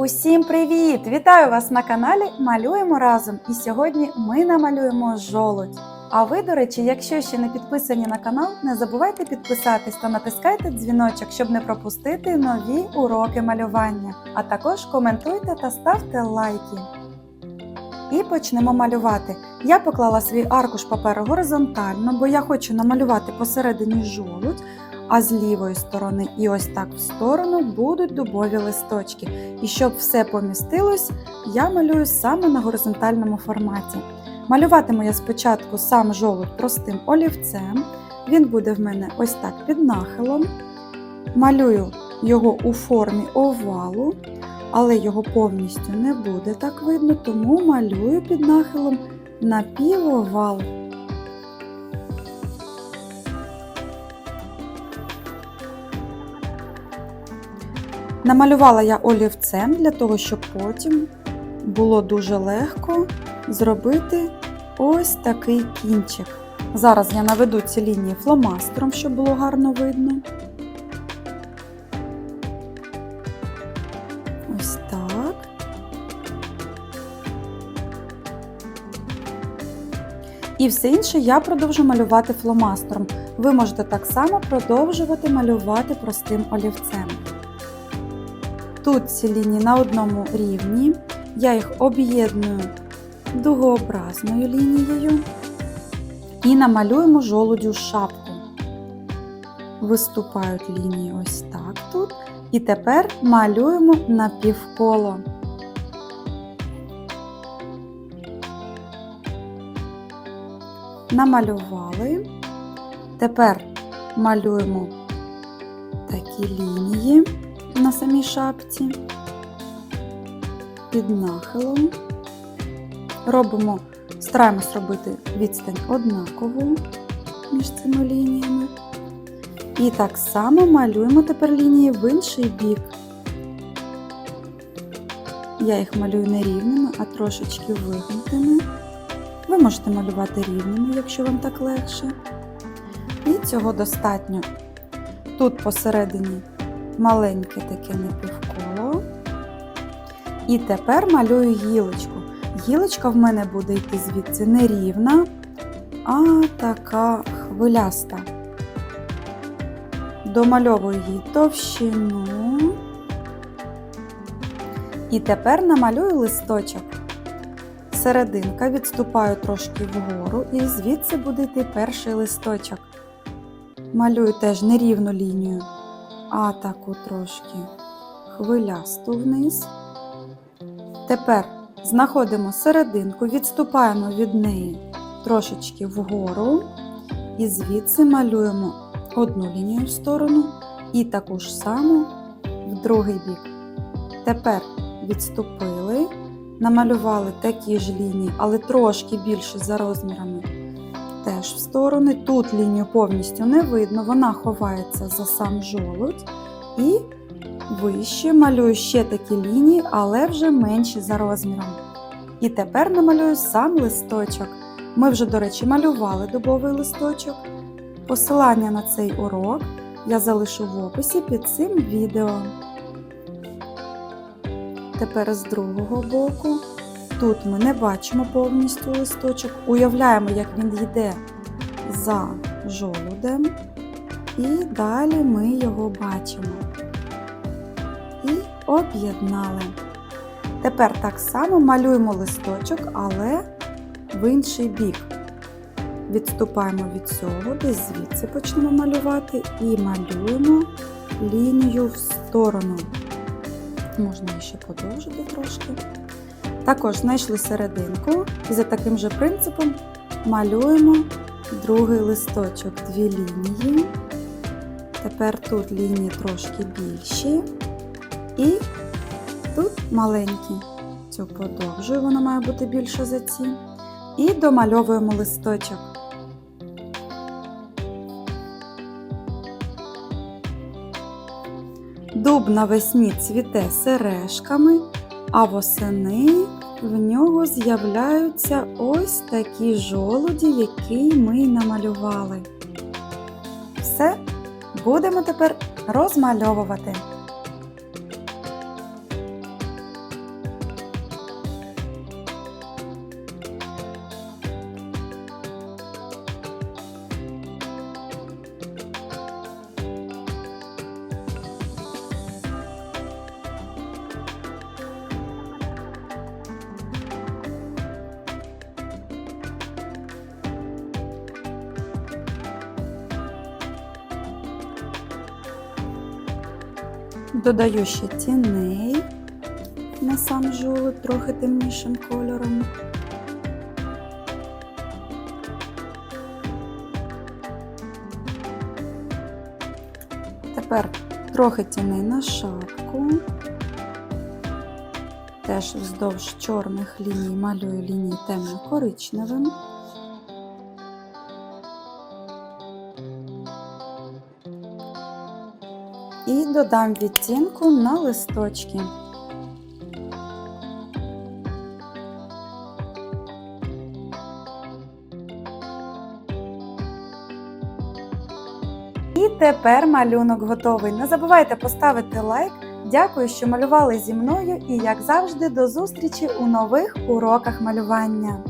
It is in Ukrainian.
Усім привіт! Вітаю вас на каналі Малюємо разом. І сьогодні ми намалюємо жолудь. А ви, до речі, якщо ще не підписані на канал, не забувайте підписатись та натискайте дзвіночок, щоб не пропустити нові уроки малювання. А також коментуйте та ставте лайки. І почнемо малювати. Я поклала свій аркуш паперу горизонтально, бо я хочу намалювати посередині жолудь, а з лівої сторони і ось так в сторону будуть дубові листочки. І щоб все помістилось, я малюю саме на горизонтальному форматі. Малюватиму я спочатку сам жолудь простим олівцем. Він буде в мене ось так під нахилом. Малюю його у формі овалу, але його повністю не буде так видно, тому малюю під нахилом напівовал. Намалювала я олівцем для того, щоб потім було дуже легко зробити ось такий кінчик. Зараз я наведу ці лінії фломастером, щоб було гарно видно. Ось так. І все інше я продовжу малювати фломастером. Ви можете так само продовжувати малювати простим олівцем. Тут ці лінії на одному рівні. Я їх об'єдную дугообразною лінією і намалюємо жолудю шапку. Виступають лінії ось так тут. І тепер малюємо напівколо. Намалювали. Тепер малюємо такі лінії на самій шапці під нахилом. Робимо, стараємось робити відстань однакову між цими лініями. І так само малюємо тепер лінії в інший бік. Я їх малюю не рівними, а трошечки вигнутими. Ви можете малювати рівними, якщо вам так легше. І цього достатньо. Тут посередині маленьке таке напівколо. І тепер малюю гілочку. Гілочка в мене буде йти звідси не рівна, а така хвиляста. Домальовую її товщину. І тепер намалюю листочок. Серединка відступаю трошки вгору, і звідси буде йти перший листочок. Малюю теж нерівну лінію а таку трошки хвилясту вниз. Тепер знаходимо серединку, відступаємо від неї трошечки вгору, і звідси малюємо одну лінію в сторону і таку ж саму в другий бік. Тепер відступили, намалювали такі ж лінії, але трошки більше за розмірами теж в сторони. Тут лінію повністю не видно, вона ховається за сам жолудь. І вище малюю ще такі лінії, але вже менші за розміром. І тепер намалюю сам листочок. Ми вже, до речі, малювали дубовий листочок. Посилання на цей урок я залишу в описі під цим відео. Тепер з другого боку. Тут ми не бачимо повністю листочок, уявляємо, як він йде за жолудем, і далі ми його бачимо. І об'єднали. Тепер так само малюємо листочок, але в інший бік. Відступаємо від цього, десь звідси почнемо малювати і малюємо лінію в сторону. Можна ще подовжити трошки. Також знайшли серединку і за таким же принципом малюємо другий листочок, дві лінії. Тепер тут лінії трошки більші. І тут маленькі. Цю подовжую, вона має бути більше за ці. І домальовуємо листочок. Дуб навесні цвіте сережками, а восени в нього з'являються ось такі жолуді, які ми намалювали. Все, будемо тепер розмальовувати. Додаю ще тіней на сам жолоб трохи темнішим кольором. Тепер трохи тіней на шапку. Теж вздовж чорних ліній малюю лінії темно-коричневим. І додам відтінку на листочки. І тепер малюнок готовий. Не забувайте поставити лайк. Дякую, що малювали зі мною і, як завжди, до зустрічі у нових уроках малювання.